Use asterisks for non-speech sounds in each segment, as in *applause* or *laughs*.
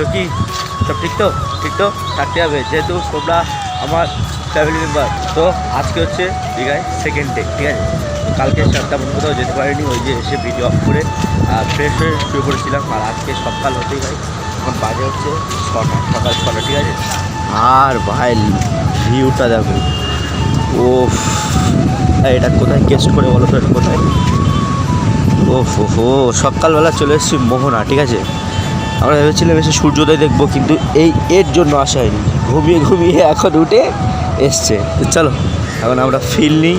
তো কি? সব ঠিক তো? ঠিক তো? থাকতে হবে। যেহেতু তোমরা আমার ফ্যামিলি মেম্বার তো আজকে হচ্ছে দীঘায় সেকেন্ড ডে ঠিক আছে? কালকে সাতটা মতো কোথাও যেতে পারিনি, ওই যে এসে ভিডিও অফ করে ফ্রেশ হয়ে শুয়ে পড়েছিলাম। আর আজকে সকাল হতেই ভাই, এখন বাজে হচ্ছে ছটা, সকাল ছটা, ঠিক আছে? আর ভাই ভিউটা দেখো। ও এটা কোথায় গেস্ট করে বলো তো, এটা কোথায়? ও হো সকালবেলা চলে এসেছি মোহনা, ঠিক আছে? আমরা ভেবেছিলাম এসে সূর্যোদয় দেখব, কিন্তু এই এর জন্য আসা হয়নি। ঘুমিয়ে ঘুমিয়ে এখন উঠে এসছে। চলো, এখন আমরা ফিল নিই।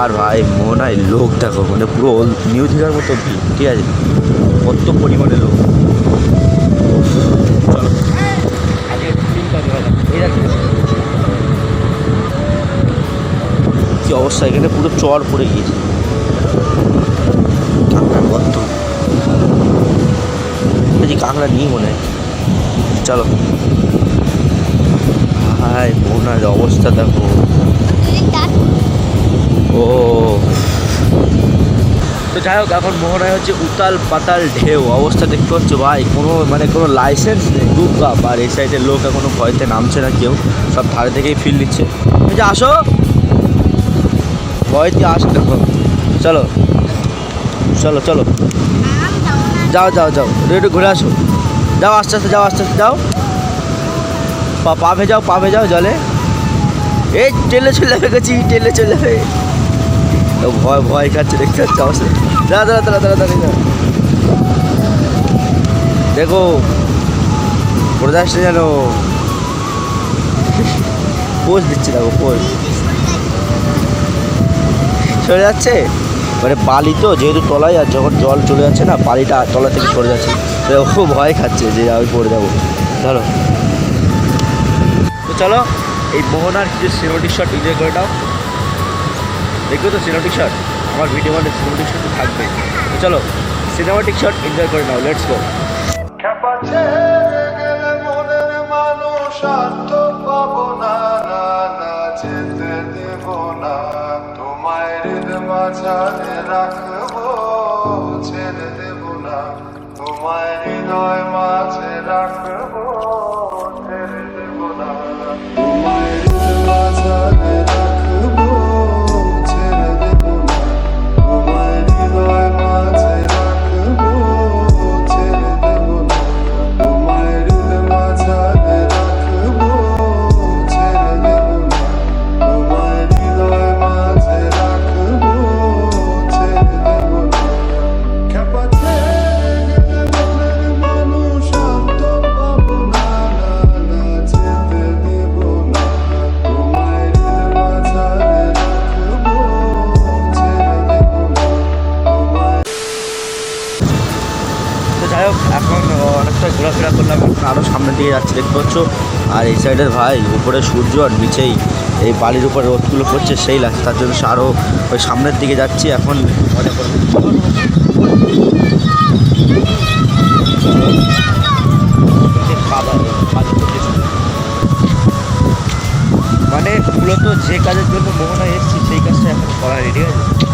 আর ভাই মনে হয় লোক দেখো মানে পুরো নিউ দিঘার মতো ভিড় ঠিক আছে? কত পরিমাণে লোক। চলো। কি অবস্থা, এখানে পুরো চর পড়ে গিয়েছে কাঁকড়ার গর্ত বলছি কাঁকড়া নিয়ে মনে হয়। চলো। হাই মোহনার অবস্থা দেখো। ও। তো যাই হোক, এখন মোহনায় হচ্ছে উতাল পাতাল ঢেউ। অবস্থা দেখতে পাচ্ছ ভাই? কোনো মানে কোনো লাইসেন্স নেই। দুর্গা আর এই সাইডের লোক এখনও ভয়তে নামছে না কেউ। সব ধারে থেকেই ফিল নিচ্ছে। এই যে আসো। ভয়তে আসো। দেখো চলো। চলো চলো। যাও যাও যাও। একটু ঘুরে আসো। যাও, আস্তে আস্তে, যাও, আস্তে আস্তে, যাও। পা পা ভেজাও পা ভেজাও জলে। এই টেলে চলে গেছি টেলে চলে ভয় ভয় খাচ্ছে, দেখতে পাচ্ছি অবস্থা। দাঁড়া দাঁড়া দাঁড়া দাঁড়া দাঁড়া। দেখো যাস না যেন। পোজ দিচ্ছে, দেখো, পোজ। চলে যাচ্ছে? মানে বালি তো, যেহেতু তলায় আর যখন জল চলে যাচ্ছে না, বালিটা তলা থেকে সরে যাচ্ছে। তো ও ভয় খাচ্ছে যে আমি পড়ে যাব। ধরো তো চলো, এই মোহনার কিছু সিনেমাটিক শট এনজয় করে নাও। দেখবে তো সিনেমাটিক শট আমার ভিডিও মানে সিনেমাটিক শট থাকবে। তো চলো, সিনেমাটিক শট এনজয় করে নাও লেটস গো পাবো করলাম, এখন আরও সামনের দিকে যাচ্ছি, দেখতে পাচ্ছ? আর এই সাইডের ভাই, উপরে সূর্য আর নিচেই এই বালির উপরে রোদগুলো পড়ছে সেই লাগছে তার জন্য আরও ওই সামনের দিকে যাচ্ছি, এখন মজা করব মানে মূলত যে কাজের জন্য মোহনায় এসেছি, সেই কাজটা এখন করা রেডি আছে?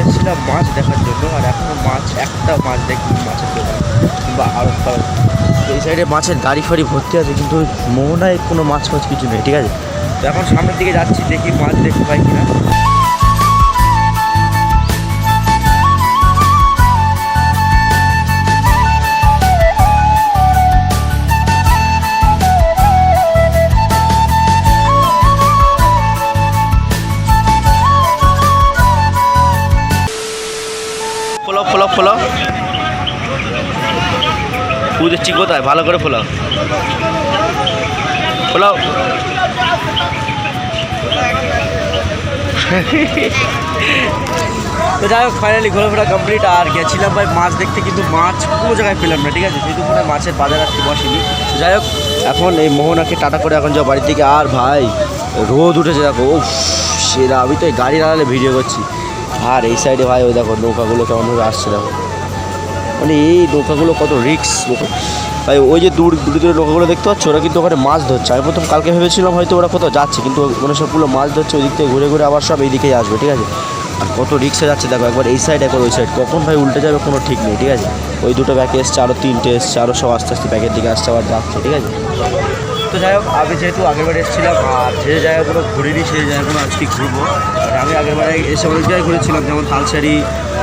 এসেছিলাম মাছ দেখার জন্য আর এখনও মাছ একটা মাছ দেখি মাছের দোকান। কিংবা আরও কারণ এই সাইডে মাছের গাড়ি ফাড়ি ভর্তি আছে কিন্তু মোহনায় কোনো মাছ ফাছ কিছু নেই ঠিক আছে? তো এখন সামনের দিকে যাচ্ছি দেখি মাছ দেখতে পাই কিনা। ফু দিচ্ছি কোথায়? ভালো করে ফোলাও। ফোলাও। তো যাই হোক ফাইনালি ঘোরাফেরা কমপ্লিট আর গেছিলাম ভাই মাছ দেখতে, কিন্তু মাছ কোনো জায়গায় পেলাম না, ঠিক আছে? যেহেতু কোনো মাছের বাজার আজকে বসেনি। যাই হোক, এখন এই মোহনাকে টাটা করে এখন যাও বাড়ির দিকে। আর ভাই, রোদ উঠেছে, দেখো ও সেরা। আমি তো এই গাড়ি লাগালে ভিডিও করছি। আর এই সাইডে ভাই, ওই দেখো, নৌকাগুলো কেমনভাবে আসছে, দেখো। মানে এই নৌকাগুলো কত রিক্স তাই ওই যে দূর, দূরে দূরে নৌকাগুলো দেখতে পাচ্ছ, ওরা কিন্তু ওখানে মাছ ধরছে। আমি প্রথম কালকে ভেবেছিলাম হয়তো ওরা কোথাও যাচ্ছে, কিন্তু মানে সবগুলো মাছ ধরছে, ওই দিক থেকে ঘুরে ঘুরে আবার সব এই দিকেই আসবে, ঠিক আছে? আর কত রিক্সে যাচ্ছে, দেখো, একবার এই সাইড একবার ওই সাইড কখন ভাই উল্টে যাবে কোনো ঠিক নেই, ঠিক আছে? ওই দুটো ব্যাকে এসছে আরও তিনটে এসছে আরও সব আস্তে আস্তে ব্যাগের দিকে আসছে, আবার যাচ্ছে, ঠিক আছে? তো যাই হোক আমি যেহেতু আগের বারে এসেছিলাম, আর যে জায়গাগুলো ঘুরিনি সেই জায়গাগুলো আজকে ঘুরবো। আমি আগের বারে এসে অনেক জায়গায় ঘুরেছিলাম, যেমন তালসারি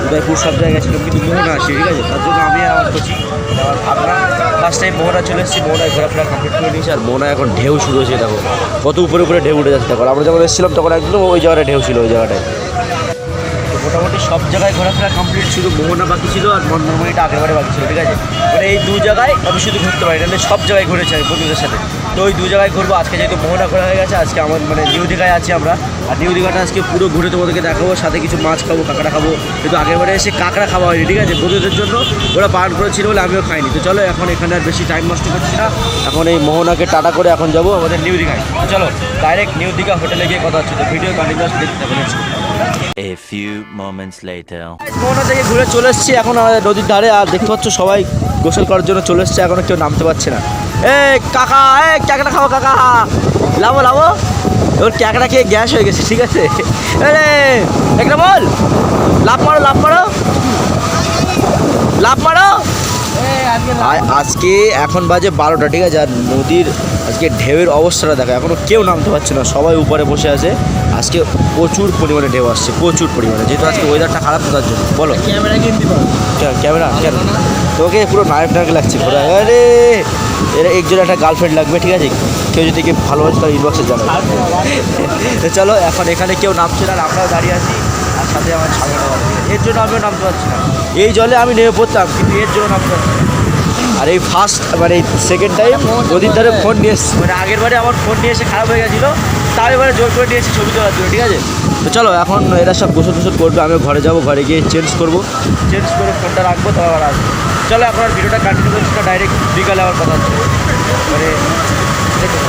উদয়পুর সব জায়গায় গেছিলাম কিন্তু মোহনা আসি, ঠিক আছে? তার জন্য আমি আমার করছি আমার ফার্স্ট টাইম মোহনা চলে এসেছি, মোহনায় ঘোরাফেরা কমপ্লিট করে নিয়েছি, আর মোহনা এখন ঢেউ শুরু হয়েছে, দেখো। কত উপরে উপরে ঢেউ উঠে যাচ্ছে, দেখো। আমরা যখন এসেছিলাম, তখন একদম ওই জায়গাটা ঢেউ ছিল, ওই জায়গাটায়। মোটামুটি সব জায়গায় ঘোরাফেরা কমপ্লিট শুধু মোহনা বাকি ছিল, আর মনমোহনীটা আগেবারে বাকি ছিল, ঠিক আছে? মানে এই দু জায়গায় আমি শুধু ঘুরতে পারি নাহলে সব জায়গায় ঘুরেছি আমি বন্ধুদের সাথে। তো ওই দু জায়গায় ঘুরবো। আজকে যেহেতু মোহনা ঘোরা হয়ে গেছে আজকে আমার মানে নিউ দীঘায় আছি আমরা। আর নিউ দীঘাটা আজকে পুরো ঘুরে তোমাদেরকে দেখাবো সাথে কিছু মাছ খাব কাঁকড়া খাব। কিন্তু আগেরবারে এসে কাঁকড়া খাওয়া হয়নি ঠিক আছে? বন্ধুদের জন্য ওরা পান করেছিল বলে আমিও খাইনি। তো চলো এখন এখানে আর বেশি টাইম নষ্ট করছি না। এখন এই মোহনাকে টাটা করে এখন যাব আমাদের নিউ দীঘায়। তো চলো ডাইরেক্ট নিউ দীঘা হোটেলে গিয়ে কথা হচ্ছে। তো ভিডিও কন্টিনিউস দেখতে থাকুন A few moments later. মোহনা থেকে ঘুরে চলে এসেছি এখন আমাদের নদীর ধারে। আর দেখতে পাচ্ছ সবাই গোসল করার জন্য চলে এসছে এখনও কেউ নামতে পারছে না। এ কাকা এ ক্যাকড়া খাব কাকা। লাভো লাভো এবার ক্যাকড়া খেয়ে গ্যাস হয়ে গেছে ঠিক আছে? এরে একটা বল। লাভ মারো লাভ মারো। লাভ মারো। আজকে এখন বাজে বারোটা ঠিক আছে? আর নদীর আজকে ঢেউয়ের অবস্থাটা দেখো এখনও কেউ নামতে পারছে না সবাই উপরে বসে আছে। আজকে প্রচুর পরিমাণে ঢেউ আসছে প্রচুর পরিমাণে। যেহেতু আজকে ওয়েদারটা খারাপ তো তার জন্য। বলো। ক্যামেরা ক্যামেরা কেন? তোকে পুরো নায়ক নায়ক লাগছে আরে! এরা একজন একটা গার্লফ্রেন্ড লাগবে, ঠিক আছে? কেউ যদি কি ভালোবাসে তার ইনবক্সে জানাবে। চলো, এখন এখানে কেউ নামছে না আমরাও দাঁড়িয়ে আছি, আর সাথে আমার সামনে এর জন্য আমিও নামতে পারছি না। এই জলে আমি নেমে পড়তাম, কিন্তু এর জন্য নামতে পারছি আর এই ফার্স্ট মানে এই সেকেন্ড টাইম নদীর ধারে ফোন নিয়ে এসছি। মানে আগের বারে আমার ফোন নিয়ে এসে খারাপ হয়ে গেছিল তার এবারে জোর করে নিয়ে এসেছি ছবি তোলার জন্য, ঠিক আছে? তো চলো এখন এরা সব গোসল টোসল করবে আমি ঘরে যাব ঘরে গিয়ে চেঞ্জ করব। চেঞ্জ করে ফোনটা রাখব তারপর আবার আসব। চলো এখন আর ভিডিওটা কন্টিনিউ করছি না ডাইরেক্ট বিকালে আবার কথা হচ্ছে। মানে দেখো।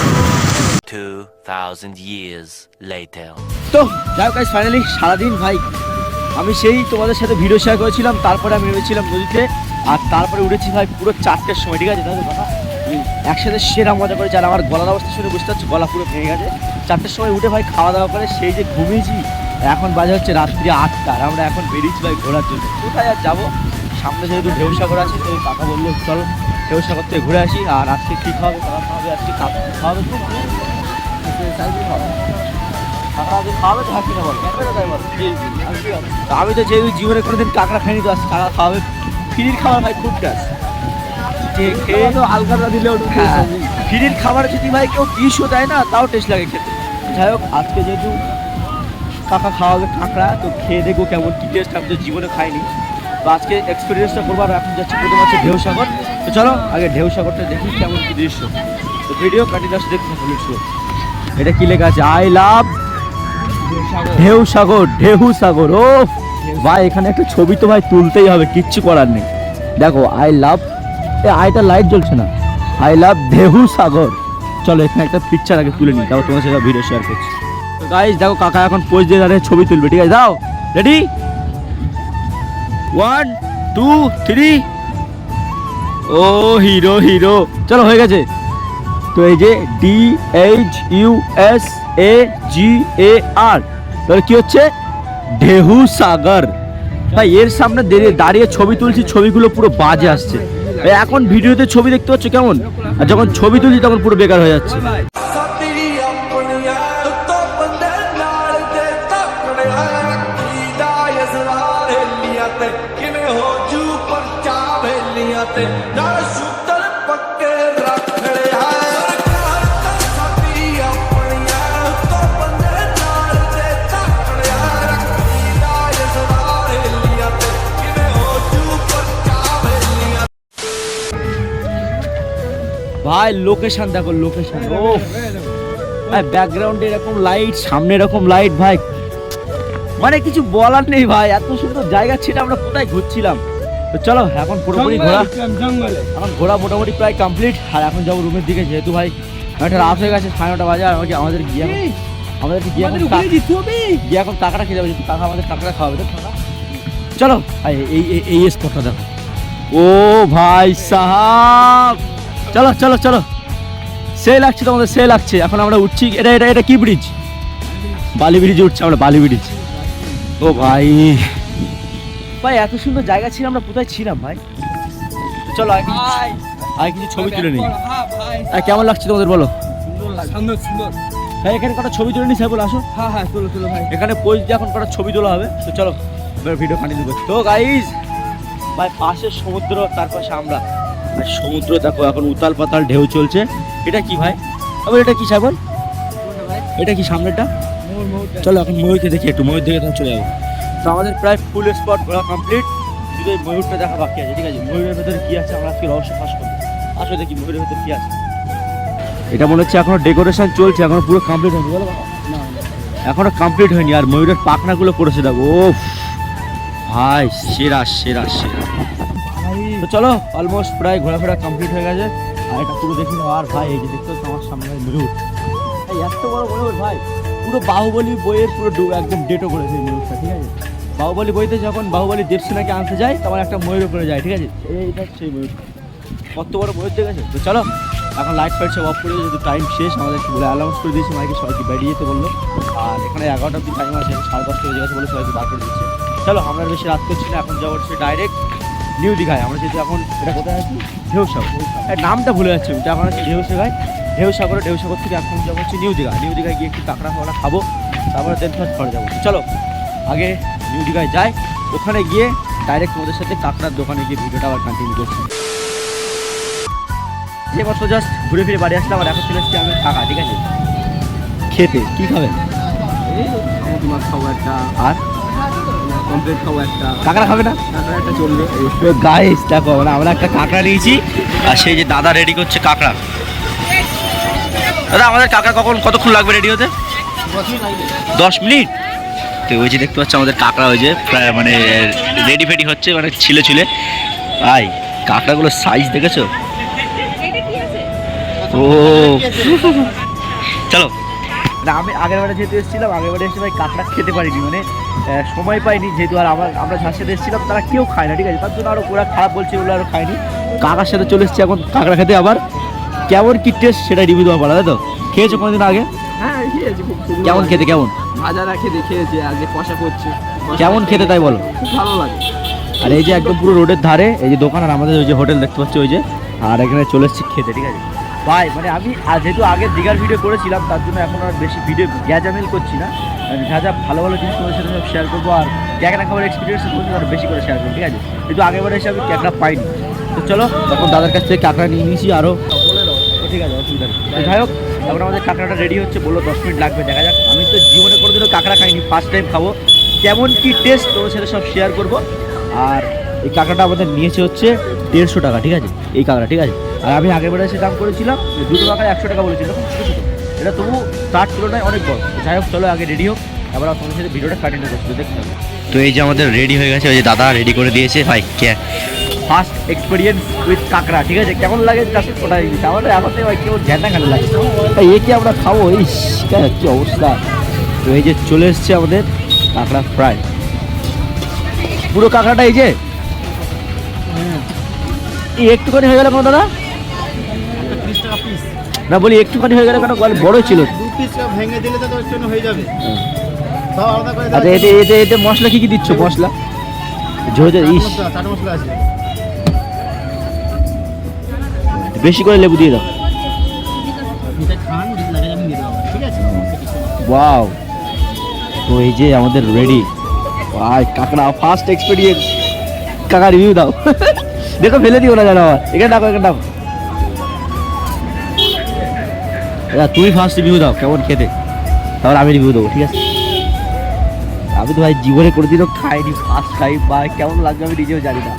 2,000 years later. তো যাই হোক ফাইনালি সারাদিন ভাই আমি সেই তোমাদের সাথে ভিডিও শেয়ার করেছিলাম তারপরে আমি নেমেছিলাম নদীতে আর তারপরে উঠেছি ভাই পুরো চারটের সময় ঠিক আছে? তাহলে কথা? একসাথে সেরা মজা করেছি আর আমার গলার অবস্থা শুনে বুঝতে পারছি গলা পুরো ভেঙে গেছে। চারটের সময় উঠে ভাই খাওয়া দাওয়া করে সেই যে ঘুমিয়েছি এখন বাজে হচ্ছে রাত্রি আটটা আর আমরা এখন বেরিয়েছি ভাই ঘোরার জন্য। কোথায় আর যাব? সামনে যেহেতু ঢেউ সাগর আছে তো কাকা বলল চলো ঢেউ সাগর থেকে ঘুরে আসি আর আজকে কী খাওয়াবে কাকা খাওয়াবে আজকে কাকা খাওয়াবে তো? আমি তো যেহেতু জীবনে কোনোদিন কাঁকড়া খাইনি তো আজকে কাঁকড়া খাওয়াবে। ফ্রির খাবার ভাই খুব টাস খেয়ে তো আলগাটা দিলেও ফ্রির খাবার যদি ভাই কেউ বিষও দেয় না তাও টেস্ট লাগে খেতে। যাই হোক আজকে যেহেতু কাকা খাওয়াবে কাঁকড়া তো খেয়ে দেখব কেমন কী টেস্ট আমি তো জীবনে খাইনি। তো আজকে এক্সপিরিয়েন্সটা করব আর এখন যাচ্ছি প্রথম হচ্ছে ঢেউ সাগর তো চলো আগে ঢেউ সাগরটা দেখি কেমন কী দৃশ্য। তো ভিডিও কন্টিনিউস দেখতে থাকুন একটু। এটা কি লেখা আছে? আই লাভ ঢেউ সাগর ঢেউ সাগর ও ভাই এখানে একটা ছবি তো ভাই তুলতেই হবে কিচ্ছু করার নেই। দেখো আই লাভ এ আইটা লাইট জ্বলছে না। আই লাভ ঢেউ সাগর চলো, এখানে একটা পিকচার আগে তুলে নিই তাও তোমার সাথে ভিডিও শেয়ার করছি। গাইজ দেখো, কাকা এখন পোজ দিয়ে দাঁড়িয়ে ছবি তুলবে, ঠিক আছে? দাও রেডি ওয়ান টু থ্রি ও হিরো হিরো চলো, হয়ে গেছে। তো এই যে D H U S A G A R তাহলে কি হচ্ছে? ঢেহু সাগর ভাই, এর সামনে দাঁড়িয়ে ছবি তুলছি, ছবিগুলো পুরো বাজে আসছে। এখন ভিডিওতে ছবি দেখতে পাচ্ছ কেমন আর যখন ছবি তুলছি তখন পুরো বেকার হয়ে যাচ্ছে ਸਾਡੀ ਆਪਣੀਆਂ ਤੋਂ ਬੰਦੇ ਨਾਲ ਦੇ ਤੱਕੜਿਆ ਰੱਖੀ ਦਾ ਇਜ਼ਰਾਰ ਹਿੱਲੀਆਂ ਤੇ ਕਿਵੇਂ ਹੋ ਜੂ ਪਰਚਾ ਵੇਲੀਆਂ ਤੇ ਨਾਲ ਸ਼ੁੱਤਰ ভাই লোকেশন দেখো লোকেশন ও ভাই ব্যাকগ্রাউন্ডে এরকম লাইট সামনে এরকম লাইট ভাই। মানে কিছু বলার নেই ভাই। এত সুন্দর জায়গা ছিল আমরা কোথায় ঘুরছিলাম? তো চলো এখন পুরোপুরি ঘোরা। এখন ঘোরা মোটামুটি প্রায় কমপ্লিট আর এখন যাব রুমের দিকে যেহেতু ভাই একটা রাত হয়ে গেছে সাড়ে নটা বাজে আর আমাদের গিয়ে আমাদের গিয়ে এখন গিয়ে এখন কাকাটা খেয়ে যাবে কাকা আমাদের কাকাটা খাওয়াবে তো চলো এই- এই স্পটটা দেখো। ও ভাই সাহাব! চলো চলো চলো। সে লাগছে তোমাদের সে লাগছে। এখন আমরা উঠছি এটা এটা এটা কি ব্রিজ বালি ব্রিজে উঠছে আমরা বালি ব্রিজ ও ভাই। ভাই এত সুন্দর জায়গা ছিল আমরা কোথায় ছিলাম ভাই? চলো আগে কিছু- ছবি তুলে নিই। হ্যাঁ আর কেমন লাগছে তোমাদের বলো? সুন্দর সুন্দর ভাই এখানে কটা ছবি তুলে নিই সাহেব আসো। হ্যাঁ হ্যাঁ তুলো তুলো ভাই। এখানে পোজ দিয়ে এখন কটা ছবি তোলা হবে। তো চলো ভিডিও কন্টিনিউ দেবো তো গাইজ ভাই পাশে সমুদ্র তার পাশে আমরা। আর সমুদ্র, দেখো এখন উতাল পাতাল ঢেউ চলছে। এটা কি ভাই? আবার এটা কি সাইবল এটা কি সামনেটা চলো এখন ময়ূরকে দেখি একটু, ময়ূর দেখে তখন চলে যাব। তো আমাদের প্রায় ফুল স্পট ঘোরা কমপ্লিট শুধু ময়ূরটা দেখা বাকি আছে, ঠিক আছে? ময়ূরের ভেতরে কি আছে আমরা আজকে রহস্য ফাঁস করব। আসলে দেখি ময়ূরের ভেতরে কি আছে। এটা মনে হচ্ছে এখনও ডেকোরেশন চলছে, এখনও পুরো কমপ্লিট হয়নি, বলো? এখনও কমপ্লিট হয়নি, আর ময়ূরের পাখনাগুলো করেছে দেখো ও ভাই, সেরা সেরা সেরা। তো চলো অলমোস্ট প্রায় ঘোরাফেরা কমপ্লিট হয়ে গেছে। আর এটা পুরো দেখি আর ভাই, এই যে দেখতে আমার সামনে ময়ূর এত বড় ময়ূর ভাই, পুরো বাহুবলী বইয়ের পুরো একদম ডেটও করেছে ময়ূরটা ঠিক আছে? বাহুবলী বইতে যখন বাহুবলী দেবসেনাকে আনতে যায়, তখন একটা ময়ূর উপরে যায়, ঠিক আছে? এইটা সেই ময়ূর। কত বড় ময়ূর দেখেছ তো চলো, এখন লাইট ফাইট সব অফ করে যদি টাইম শেষ আমাদেরকে বলে অ্যানাউন্স করে দিয়েছে, মাইকে সবাইকে বেরিয়ে যেতে বলল। আর এখানে এগারোটা অব্দি টাইম আছে, সাড়ে দশটা বেজে গেছে বলে সবাইকে বার করে দিচ্ছে। চলো, আমরা বেশি রাত করছি না, এখন যাব হচ্ছে ডাইরেক্ট নিউ দীঘায়। আমরা যেহেতু এখন এটা কোথায় আছি? ঢেউ সাগর নামটা ভুলে যাচ্ছি এটা এখন আছে ঢেউ সাগর ঢেউ সাগরে ঢেউ সাগর থেকে এখন যাব হচ্ছে নিউ দীঘা। নিউ দীঘায় গিয়ে একটু কাঁকড়া ফাঁকড়া খাব তারপরে দেন ফার্স্ট ঘরে যাব। চলো আগে নিউ দীঘায় যাই ওখানে গিয়ে ডাইরেক্ট তোমাদের সাথে কাঁকড়ার দোকানে গিয়ে ভিডিওটা আবার কন্টিনিউ করছি। যে মাত্র জাস্ট ঘুরে ফিরে বাড়ি আসলাম আর এখন চলে এসেছি আমি কাকা ঠিক আছে? খেতে কি খাবেন? আর? কমপ্লিট খাব একটা। কাঁকড়া খাবে না? তারপরে একটা চলবে। গাইস দেখো মানে আমরা একটা কাঁকড়া নিয়েছি আর সেই যে দাদা রেডি করছে কাঁকড়া। দাদা আমাদের কাঁকড়া কখন কতক্ষণ লাগবে রেডি হতে? দশ মিনিট? তো ওই যে দেখতে পাচ্ছ আমাদের কাঁকড়া ওই যে প্রায় মানে রেডি ফেডি হচ্ছে মানে ছিলে ছিলে। আই কাঁকড়াগুলোর সাইজ দেখেছ? ও। চলো না আমি আগের বারে যেহেতু এসেছিলাম আগের বারে এসে ভাই কাঁকড়া খেতে পারিনি মানে সময় পাইনি যেহেতু আর আমার আমরা যার সাথে এসেছিলাম তারা কেউ খায় না ঠিক আছে? তার জন্য আরও ওরা খারাপ বলছে ওগুলো আরও খায়নি। কাকার সাথে চলে এসেছি এখন কাঁকড়া খেতে আবার। কেমন কি টেস্ট সেটা রিভিউ দেওয়া পারা তাই তো? খেয়েছো কোনোদিন আগে? হ্যাঁ খেয়েছি কেমন খেতে কেমন? ভাজা রাখে খেয়েছি আজকে কষা করছে। কেমন খেতে তাই বলো? খুব ভালো লাগে। আর এই যে একদম পুরো রোডের ধারে এই যে দোকান আর আমাদের ওই যে হোটেল দেখতে পাচ্ছি ওই যে আর এখানে চলে এসেছি খেতে ঠিক আছে? ভাই মানে আমি যেহেতু আগে দীঘার ভিডিও করেছিলাম, তার জন্য এখন আর বেশি ভিডিও গ্যাজামেল করছি না। যা যা ভালো ভালো জিনিস তোমাদের সাথে সব শেয়ার করব, আর ক্যাকড়া খাবার এক্সপিরিয়েন্স করছি আর বেশি করে শেয়ার করব, ঠিক আছে? কিন্তু আগেবার এসে আমি ক্যাকড়া পাইনি। তো চলো তখন দাদার কাছ থেকে কাঁকড়া নিয়ে নিয়েছি আরও ঠিক আছে, অসুবিধা নেই। যাই হোক, এখন আমাদের কাঁকড়াটা রেডি হচ্ছে, বলল দশ মিনিট লাগবে, দেখা যাক। আমি তো জীবনে কোনো দিনও কাঁকড়া খাইনি ফার্স্ট টাইম খাব। কেমন কি টেস্ট তোমার সাথে সব শেয়ার করব। আর এই কাঁকড়াটা আমাদের নিয়েছে হচ্ছে দেড়শো টাকা ঠিক আছে? এই কাঁকড়া ঠিক আছে? আর আমি আগের বেলা এসে দাম করেছিলাম যে দুটো টাকায় একশো টাকা বলেছিলাম ছোটো ছোটো এটা তবু তার তুলনায় অনেক বড়। যাই হোক চলো আগে রেডি হোক এবার তোমাদের সাথে ভিডিওটা কন্টিনিউ করছি দেখতে হবে তো এই যে আমাদের রেডি হয়ে গেছে ওই যে দাদা রেডি করে দিয়েছে ভাই কে? ফার্স্ট এক্সপিরিয়েন্স উইথ কাঁকড়া ঠিক আছে? কেমন লাগে জাস্ট ওটাই আমাদের থেকে ভাই কেমন ঝ্যান্ডা খালি লাগে। তাই এ কি আমরা খাব? এই কি অবস্থা? তো এই যে চলে এসছে আমাদের কাঁকড়া ফ্রাই পুরো কাঁকড়াটা এই যে একটুখানি হয়ে গেল কেন দাদা? না বলি, একটুখানি হয়ে গেল কেন? বড় ছিল। আচ্ছা এতে এতে এতে মশলা কি কি দিচ্ছ? মশলা? বেশি করে লেবু দিয়ে দাও। ওয়াও। তো এই যে আমাদের রেডি। কাকড়া ফার্স্ট এক্সপিরিয়েন্স কাকা রিভিউ দাও। *laughs* দেখো ফেলে দিও না জানো আমার এখানে ডাকো এখানে ডাকো। দাদা তুমি ফার্স্ট রিভিউ দাও কেমন খেতে? তারপর আমি রিভিউ দেবো ঠিক আছে? আমি তো ভাই জীবনে কোনোদিনও খাইনি ফার্স্ট টাইম বা কেমন লাগবে আমি নিজেও জানি না।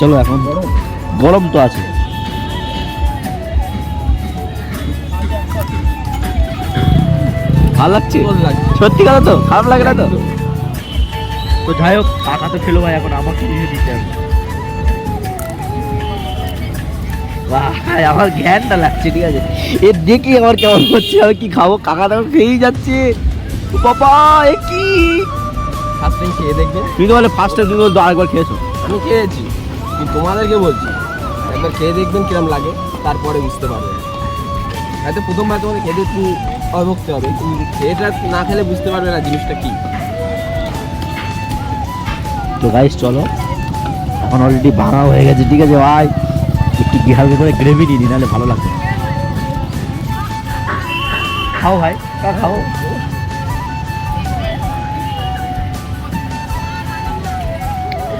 চলো এখন গরম তো আছে। ভালো লাগছে? সত্যি কথা তো? খারাপ লাগে না তো? তো যাই হোক কাকা তো খেলো ভাই এখন আমাকে নিয়ে দিতে হবে। ভাই আমার জ্ঞানটা লাগছে ঠিক আছে? এ দেখি আমার কেমন হচ্ছে আমি কি খাব? কাকা তো খেয়েই যাচ্ছে। বাবা এ কি? ফার্স্ট টাইম খেয়ে দেখবে। তুমি তো বলে ফার্স্ট টাইম তুমি বলতো আরেকবার খেয়েছো। আমি খেয়েছি তোমাদেরকে বলছি একবার খেয়ে দেখবেন কিরম লাগে তারপরে বুঝতে পারবেন হয়তো প্রথমবার তোমাদের খেতে একটু অভুক্ত হবে কিন্তু এটা না খেলে বুঝতে পারবে না জিনিসটা কি। তো গাইস চলো। এখন অলরেডি ভাঙা হয়ে গেছে ঠিক আছে ভাই কি হালকা করে গ্রেভি নিয়ে নিই নাহলে ভালো লাগবে খাও ভাই, কা খাও।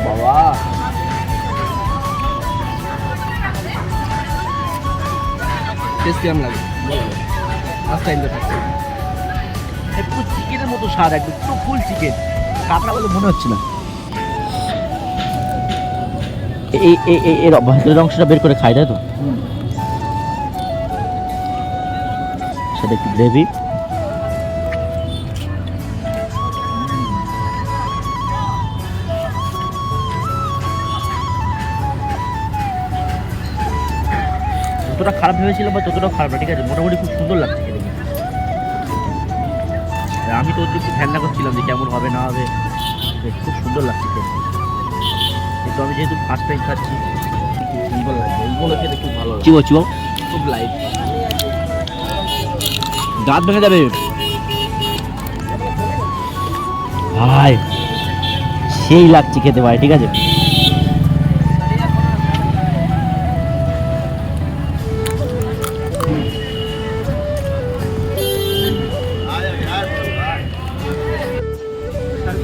বাবা আম লাগে। তো একটু চিকেনের মতো স্বাদ, একদম ফুল চিকেন কাঁকড়া বলে মনে হচ্ছে না। এই এর ভেতরের অংশটা বের করে খাই তাই তো? সেটা একটু গ্রেভি। যতটা খারাপ ভেবেছিলাম বা ততটাও খারাপ না, ঠিক আছে? মোটামুটি খুব সুন্দর লাগছে আমি তো দিকে ধ্যান করছিলাম যে কেমন হবে, না হবে। খুব সুন্দর লাগছে খেতে। কিন্তু আমি যেহেতু ফার্স্ট টাইম খাচ্ছি সুন্দর লাগে এইগুলো খেতে খুব ভালো লাগে চিবো চিবো খুব লাইট দাঁত ভেঙে যাবে। ভাই সেই লাগছে খেতে ভাই ঠিক আছে?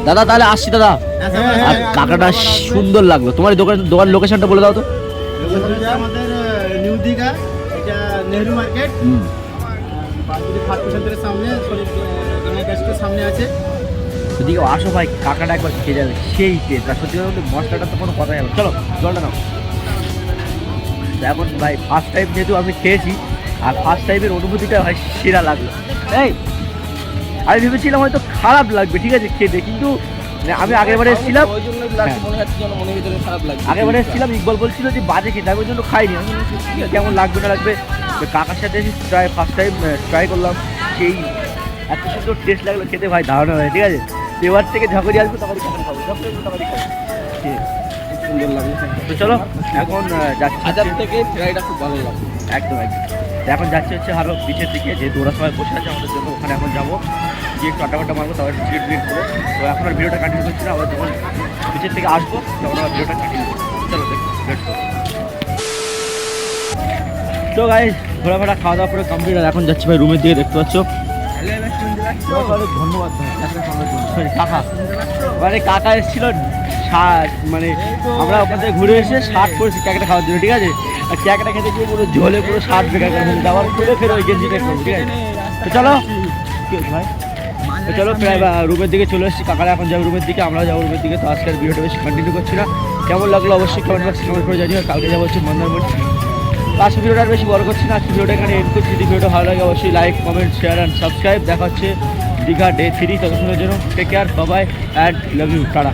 দাদা তাহলে আসছি দাদা। আর কাকাটা সুন্দর লাগল। তোমার দোকান দোকান লোকেশনটা বলে দাও তো। আমাদের নিউ দীঘা এটা নেহরু মার্কেট। সামনে সামনে আছে। আসো ভাই কাকাটা একবার খেয়ে যাবে। সেই টেস্ট আর সত্যি কথা মশলাটা তো কোনো চলো জলটা নাও। এখন ভাই ফার্স্ট টাইম যেহেতু আমি খেয়েছি আর ফার্স্ট টাইমের অনুভূতিটা ভাই সেরা লাগল। এই আমি ভেবেছিলাম হয়তো খারাপ লাগবে ঠিক আছে খেতে কিন্তু আমি আগের বারে এসেছিলাম। ওই জন্য হ্যাঁ। মনে আগের বারে এসেছিলাম ইকবাল বলছিল যে বাজে খেতে আমি ওই জন্য খাইনি। কেমন লাগবে না লাগবে? কাকার সাথে ট্রাই ফার্স্ট টাইম ট্রাই করলাম। সেই এত সুন্দর টেস্ট লাগল খেতে ভাই ধারণা হয় ঠিক আছে? এবার থেকে ঝকড়ি আসবে তখনই খাবার খাব যখনই আসবে তখনই খাব। সুন্দর লাগছে তো চলো এখন যাচ্ছি হাজার থেকে ফ্রাইটা খুব ভালো লাগছে একদম একদম। এখন যাচ্ছি হচ্ছে আরও বিচের দিকে যেহেতু ওরা সবাই বসে আছে আমাদের জন্য ওখানে এখন যাব। গিয়ে একটু আটা মারবো, তারপর টিকিট টিকিট করে তো এখন আর ভিডিওটা কন্টিনিউ করছি না, আবার যখন বিচের থেকে আসব, তখন আবার ভিডিওটা কন্টিনিউ করব। চলো let's go. তো গাই ঘোরাফেরা খাওয়া দাওয়া করে কমপ্লিট আর এখন যাচ্ছি ভাই রুমের দিকে, দেখতে পাচ্ছ? ধন্যবাদ কাকা। মানে এসেছিল মানে আমরা ওখান থেকে ঘুরে এসে ষাট করেছি ক্যাকটা খাওয়ার জন্য, ঠিক আছে? আর ক্যাকটা খেতে গিয়ে পুরো ঝোলে পুরো শার্ট বেকার করে খুলে ফের ওই গেঞ্জিটা ঠিক আছে? চলো। কি ভাই? তো চলো প্রায় রুমের দিকে চলে এসেছি। কাকারা এখন যাবে রুমের দিকে আমরা যাব রুমের দিকে। তো আজকের ভিডিওটা বেশি কন্টিনিউ করছি না। কেমন লাগল অবশ্যই কমেন্ট বক্সে কমেন্ট করে জানিও। কালকে যাব হচ্ছে মন্দারমণি। তো আজকে ভিডিওটা আর বেশি বড় করছি না। আজকে ভিডিওটা এখানে এন্ড করছি। যদি ভিডিওটা ভালো লাগে অবশ্যই like comment share and subscribe দেখা হচ্ছে দীঘা ডে থ্রি ততক্ষণের জন্য take care Babai and love you tata.